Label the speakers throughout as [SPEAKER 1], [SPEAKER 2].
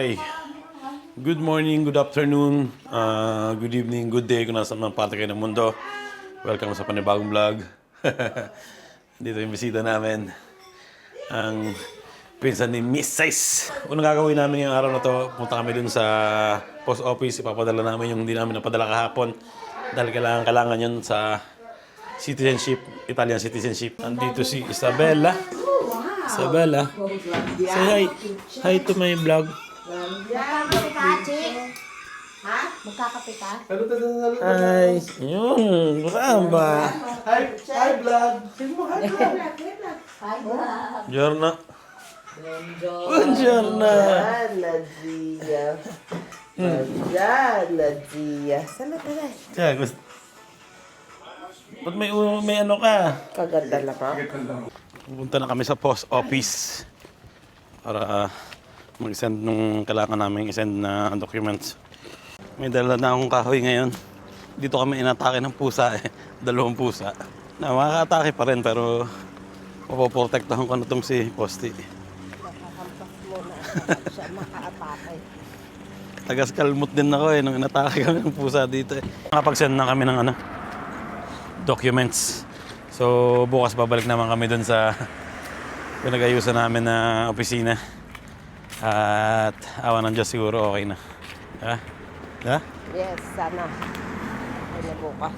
[SPEAKER 1] Hi. Good morning, good afternoon, uh, good evening, good day kung nasa man parte kayo ng mundo. Welcome sa panibagong vlog. Dito yung bisita namin. Ang pinsan ni Size. Unang gagawin namin yung araw na to, punta kami dun sa post office. Ipapadala namin yung hindi namin napadala kahapon. Dahil kailangan, kailangan yun sa citizenship, Italian citizenship. Andito si Isabella. Isabella. Say hi. Hi to my vlog.
[SPEAKER 2] Magkakape ka? Ha? Magkakape ka?
[SPEAKER 1] Hi. Yun. Ramba.
[SPEAKER 3] Hi, hi vlog.
[SPEAKER 2] Hi, Bob.
[SPEAKER 1] Giorno. Buongiorno.
[SPEAKER 3] Yan, Nadia. Yan, Nadia. Sana tala.
[SPEAKER 1] Tiya, gusto. Ba't may, may ano ka?
[SPEAKER 3] Kaganda na pa.
[SPEAKER 1] Pupunta na kami sa post office para uh, mag-send nung kailangan namin i-send na documents. May dala na akong kahoy ngayon. Dito kami inatake ng pusa eh. Dalawang pusa. Na makaka-atake pa rin pero mapoprotektahan ko na itong si Posti.
[SPEAKER 3] Makaatake.
[SPEAKER 1] Tagas kalmot din ako eh nung inatake kami ng pusa dito eh. Nakapag-send na kami ng ano, documents. So bukas babalik naman kami dun sa pinag-ayusan namin na opisina. At awa ng Diyos siguro okay na. Ha? Ha?
[SPEAKER 3] Yes, sana. Ay na bukas.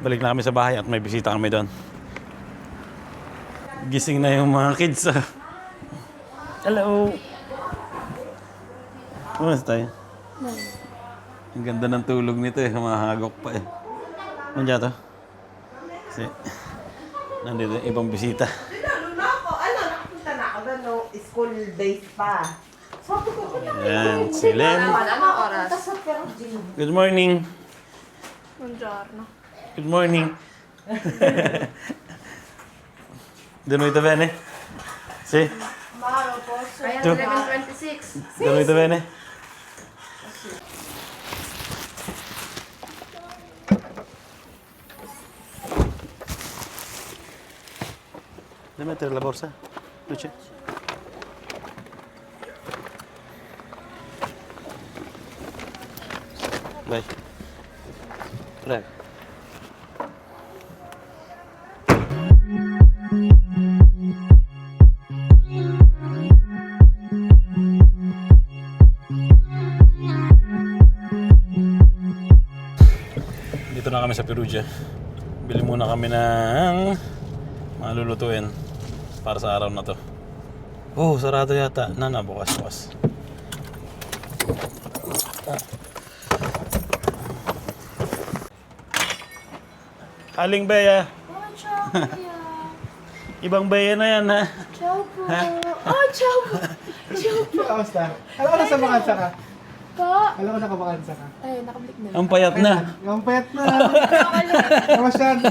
[SPEAKER 1] Balik na kami sa bahay at may bisita kami doon. Gising na yung mga kids. ah. Hello! Kumusta tayo? Ang ganda ng tulog nito eh. Mahagok pa eh. Nandiyan to? Kasi nandito yung ibang bisita.
[SPEAKER 3] Ano na ako? Ano, nakita na ako na no school days pa. Sabi ko,
[SPEAKER 1] Yan, si Len.
[SPEAKER 2] Ano oras? Sa Perugino.
[SPEAKER 1] Good morning.
[SPEAKER 4] Buongiorno.
[SPEAKER 1] Good morning. Doon mo ito, Bene? Si?
[SPEAKER 2] Kaya
[SPEAKER 1] Ito.
[SPEAKER 2] 11.26.
[SPEAKER 1] Doon mo ito, Bene? Devi mettere la borsa? Luce? Prego. Dito na kami sa Perugia. Bili muna kami ng malulutuin para sa araw na to. Oh, sarado yata. Na na, bukas, bukas. Aling Bea. Ibang Bea na yan, ha?
[SPEAKER 4] Ciao po. Oh, ciao po. Ciao po.
[SPEAKER 5] Kamusta? Alam ko na sa vakansa ka.
[SPEAKER 4] Ko.
[SPEAKER 5] Alam ko na kabakansa ka.
[SPEAKER 4] Ay, nakablik na.
[SPEAKER 1] Ang payat na.
[SPEAKER 5] Ang payat na. masyado.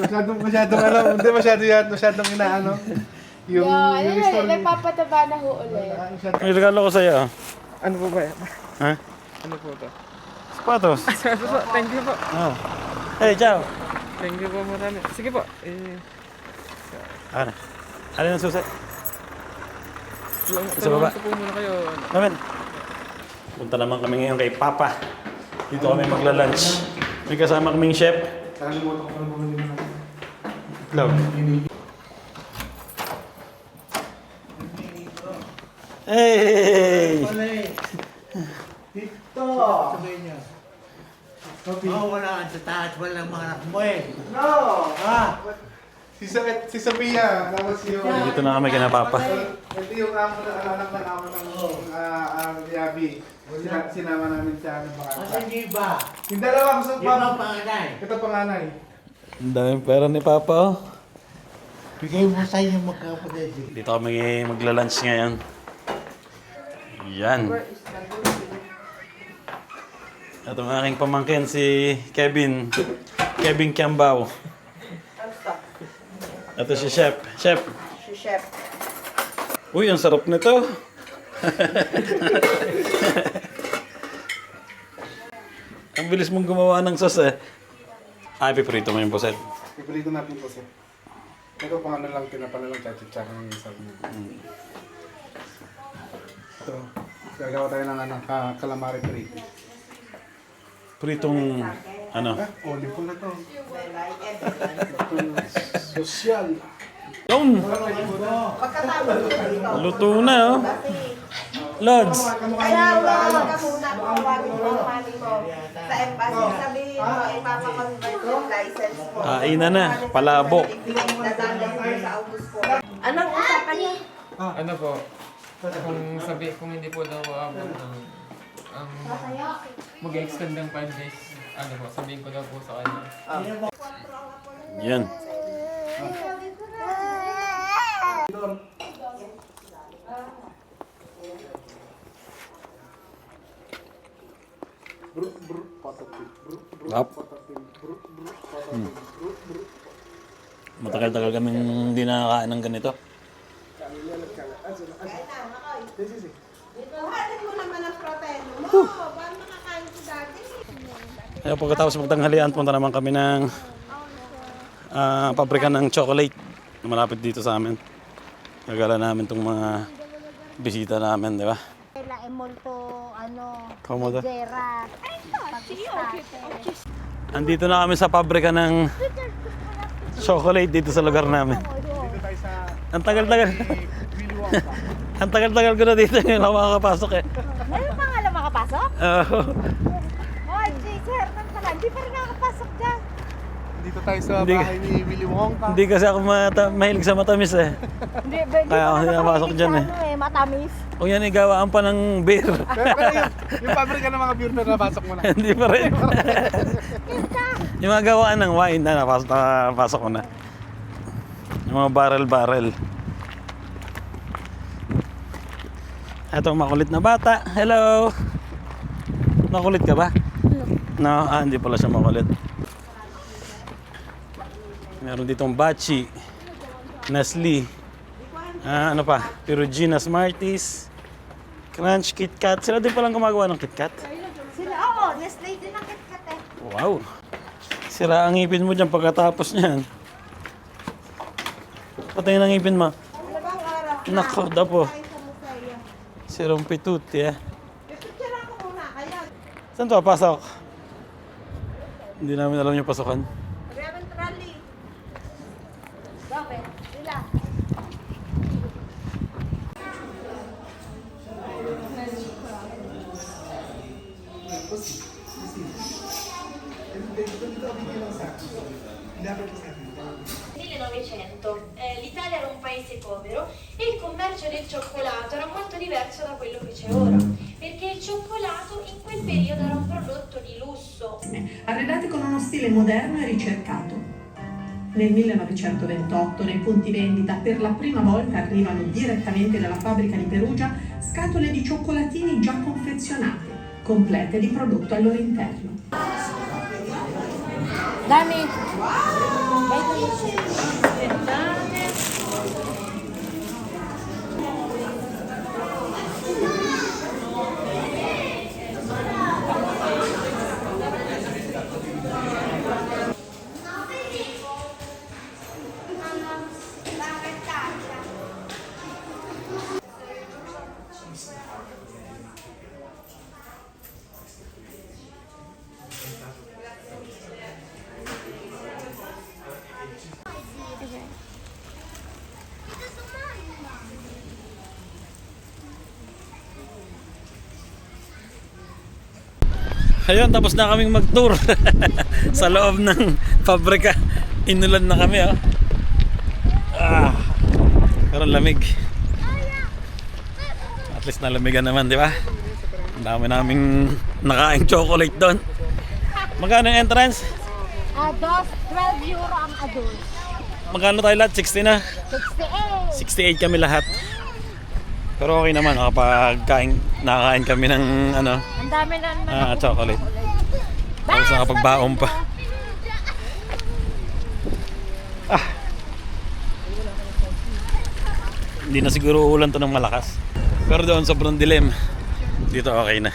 [SPEAKER 5] Masyadong, masyadong, ano, hindi masyado yan, masyadong inaano. Yung,
[SPEAKER 4] ano
[SPEAKER 5] yung
[SPEAKER 4] na,
[SPEAKER 5] story.
[SPEAKER 4] nagpapataba na ho ulit.
[SPEAKER 5] Ah, masyado-
[SPEAKER 1] May regalo ko sa'yo.
[SPEAKER 5] Ano po ba yan?
[SPEAKER 1] Ha?
[SPEAKER 5] Ano po to?
[SPEAKER 1] Sapatos.
[SPEAKER 5] Thank you po.
[SPEAKER 1] Oh. Hey, ciao.
[SPEAKER 5] Thank you po marami. Sige po. Eh,
[SPEAKER 1] Ano? Ano yung susi?
[SPEAKER 5] tulungan
[SPEAKER 1] Sa baba.
[SPEAKER 5] ko po muna kayo.
[SPEAKER 1] Namin. Punta naman kami ngayon kay Papa. Dito kami magla-lunch. May kasama kaming chef.
[SPEAKER 5] Nakalimutan ko na bumili na.
[SPEAKER 1] Love. Hey!
[SPEAKER 5] Dito! Niyo.
[SPEAKER 6] Oo, wala sa taas, walang mga anak mo eh.
[SPEAKER 5] No!
[SPEAKER 6] Ha?
[SPEAKER 5] Si, Sa si Sophia, tapos yung...
[SPEAKER 1] Dito na kami kina Papa.
[SPEAKER 5] Ito yung amo na anak ng amo ng uh, Yabi. Sina, sinama namin sa ano
[SPEAKER 6] Asan
[SPEAKER 5] bakansa.
[SPEAKER 6] yung iba?
[SPEAKER 5] Yung dalawa gusto
[SPEAKER 6] Yung mga
[SPEAKER 5] pa.
[SPEAKER 6] panganay.
[SPEAKER 5] Ito panganay.
[SPEAKER 1] Ang daming pera ni Papa oh.
[SPEAKER 6] Bigay mo sa inyo magkapatid.
[SPEAKER 1] Dito kami magla-lunch ngayon. Yan. Ito ang aking pamangkin si Kevin. Kevin Kiambao. Ito si Chef. Chef.
[SPEAKER 3] si Chef.
[SPEAKER 1] Uy, ang sarap nito. ang bilis mong gumawa ng sauce eh. Ay, piprito mo yung puset.
[SPEAKER 5] Pipilitin natin po siya. Ito pang ano lang, tinapa na lang chachichar ng isang Ito. Gagawa tayo ng ano, ka calamari prito.
[SPEAKER 1] Pritong, ano?
[SPEAKER 5] Ah, olive po na to. Sosyal.
[SPEAKER 1] Yun! Luto na, oh. Lods!
[SPEAKER 3] Kaya wala ka muna kung tawagin mo ang mami mo sa embassy. Sabihin mo, ipapakonvert yung license mo.
[SPEAKER 1] Kainan na, palabo.
[SPEAKER 3] August po. Anong usapan niyo?
[SPEAKER 7] Ano po? Kung sabi, kung hindi po daw abot ng ang mag-extend ng 5 days, ano po, sabihin ko daw po sa kanya.
[SPEAKER 1] Yan. Up. Hmm. Matagal-tagal kami hindi nakakain ng ganito.
[SPEAKER 3] Buhatin mo naman ang protein mo. Paano makakain ko dati?
[SPEAKER 1] Kaya pagkatapos magtanghalian, punta naman kami ng ah, pabrika ng chocolate na malapit dito sa amin. Gagala namin itong mga bisita namin, di ba?
[SPEAKER 2] Kailan emolto, ano,
[SPEAKER 1] Komodo.
[SPEAKER 2] Jera.
[SPEAKER 1] Andito na kami sa pabrika ng chocolate dito sa lugar namin. Ang tagal-tagal. Ang tagal-tagal ko na dito yung ako makakapasok eh.
[SPEAKER 2] Ngayon pa nga lang makapasok?
[SPEAKER 1] Oo.
[SPEAKER 2] Oy, sir, nang pala, hindi pa rin nakapasok dyan.
[SPEAKER 5] Dito tayo sa
[SPEAKER 1] Hindi-
[SPEAKER 5] bahay ni Willy Wonka.
[SPEAKER 1] Hindi kasi ako mata- mahilig sa matamis eh.
[SPEAKER 2] Hindi, ba, hindi
[SPEAKER 1] Kaya ako
[SPEAKER 2] nakapasok
[SPEAKER 1] dyan eh.
[SPEAKER 2] Ano, eh, matamis.
[SPEAKER 1] Kung yan igawaan pa ng beer.
[SPEAKER 5] Pero, pero yung, yung pabrika ng mga beer na napasok mo na.
[SPEAKER 1] Hindi pa rin. yung mga gawaan ng wine na napasok, napasok ko na. Yung mga barrel-barrel. Ito makulit na bata. Hello! Makulit ka ba? No, ah, hindi pala siya makulit. Meron ditong Bachi, Nestle, ah, ano pa, Perugina Smarties, Crunch Kit Kat. Sila din palang gumagawa ng Kit Kat.
[SPEAKER 2] Sila, oo, Nestle din ang kitkat eh.
[SPEAKER 1] Wow! Sira ang ngipin mo dyan pagkatapos niyan. Patay ang ngipin mo. Nako, dapo.
[SPEAKER 3] Kain sa museo.
[SPEAKER 1] Sirong pituti eh.
[SPEAKER 3] Pipicture ko muna kaya.
[SPEAKER 1] Saan to? Pasok? Hindi namin alam yung pasukan.
[SPEAKER 3] Raven trolley.
[SPEAKER 2] Bakit? Sila.
[SPEAKER 4] Nel 1900 eh, l'Italia era un paese povero e il commercio del cioccolato era molto diverso da quello che c'è ora, perché il cioccolato in quel periodo era un prodotto di lusso.
[SPEAKER 8] arredati con uno stile moderno e ricercato. Nel 1928 nei punti vendita per la prima volta arrivano direttamente dalla fabbrica di Perugia scatole di cioccolatini già confezionate, complete di prodotto al loro interno.
[SPEAKER 2] Dami.
[SPEAKER 1] Ayun, tapos na kaming mag-tour sa loob ng pabrika. Inulan na kami, oh. Ah, pero lamig. At least nalamigan naman, di ba? Ang dami naming nakaing chocolate doon. Magkano yung entrance?
[SPEAKER 2] Ah, dos, 12 euro ang adult.
[SPEAKER 1] Magkano tayo lahat? 60 na?
[SPEAKER 2] 68.
[SPEAKER 1] 68 kami lahat. Pero okay naman, nakapagkain, nakakain kami ng ano,
[SPEAKER 2] Ang dami na naman.
[SPEAKER 1] ah, chocolate. Tapos nakapagbaon pa. Ah. Hindi na siguro ulan to ng malakas. Pero doon sobrang dilim. Dito okay na.